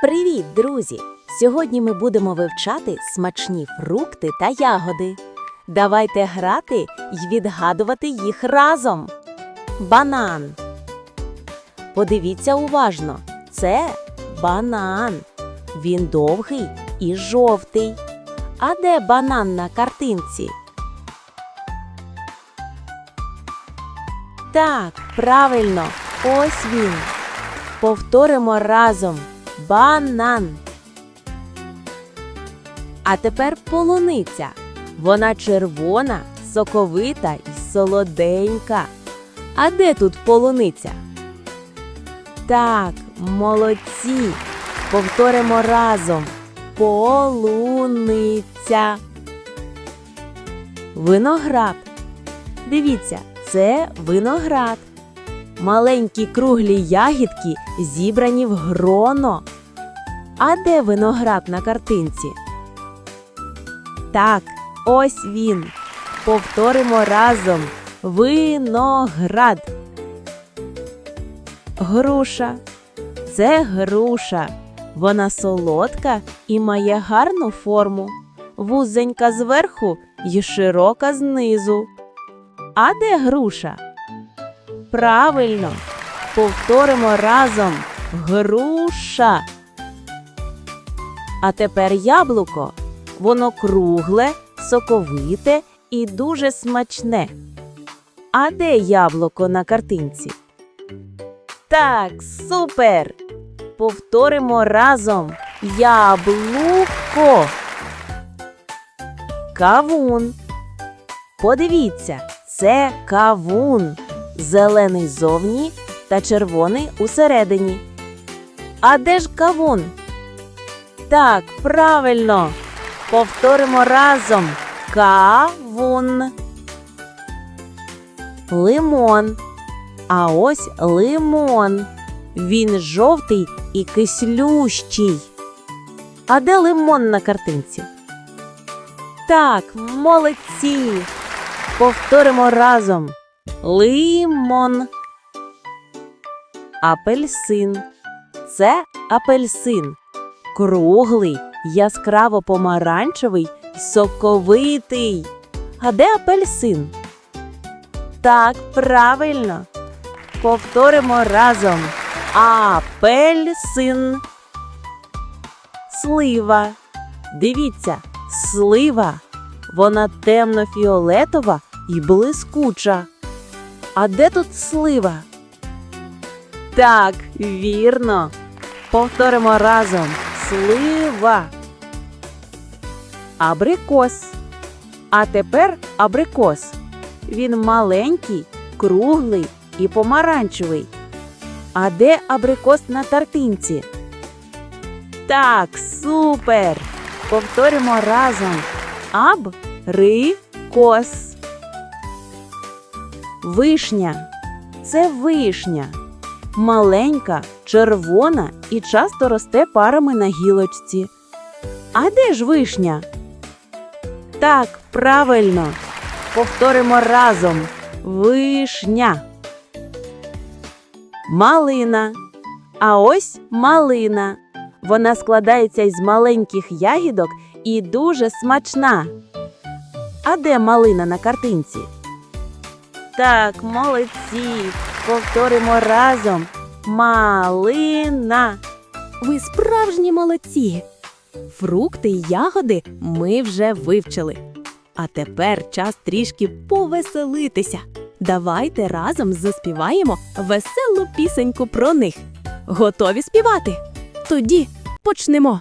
Привіт, друзі! Сьогодні ми будемо вивчати смачні фрукти та ягоди. Давайте грати й відгадувати їх разом. Банан. Подивіться уважно. Це банан. Він довгий і жовтий. А де банан на картинці? Так, правильно, ось він. Повторимо разом. Банан. А тепер полуниця. Вона червона, соковита і солоденька. А де тут полуниця? Так, молодці. Повторимо разом. Полуниця. Виноград. Дивіться, це виноград. Маленькі круглі ягідки зібрані в гроно. А де виноград на картинці? Так, ось він. Повторимо разом. Виноград. Груша. Це груша. Вона солодка і має гарну форму. Вузенька зверху і широка знизу. А де груша? Правильно. Повторимо разом. Груша. А тепер яблуко. Воно кругле, соковите і дуже смачне. А де яблуко на картинці? Так, супер! Повторимо разом. Яблуко. Кавун. Подивіться, це кавун. Зелений зовні та червоний усередині. А де ж кавун? Так, правильно. Повторимо разом. Кавун. Лимон. А ось лимон. Він жовтий і кислющий. А де лимон на картинці? Так, молодці. Повторимо разом. Лимон. Апельсин. Це апельсин. Круглий, яскраво помаранчевий соковитий. А де апельсин? Так, правильно. Повторимо разом. Апельсин. Слива. Дивіться, слива. Вона темно-фіолетова і блискуча. А де тут слива? Так, вірно. Повторимо разом. Слива. Абрикос. А тепер абрикос. Він маленький, круглий і помаранчевий. А де абрикос на тартинці? Так, супер! Повторимо разом. Абрикос. Вишня. Це вишня. Маленька, червона і часто росте парами на гілочці. А де ж вишня? Так, правильно. Повторимо разом. Вишня. Малина. А ось малина. Вона складається із маленьких ягідок і дуже смачна. А де малина на картинці? Так, молодці. Повторимо разом. Малина. Ви справжні молодці. Фрукти й ягоди ми вже вивчили. А тепер час трішки повеселитися. Давайте разом заспіваємо веселу пісеньку про них. Готові співати? Тоді почнемо.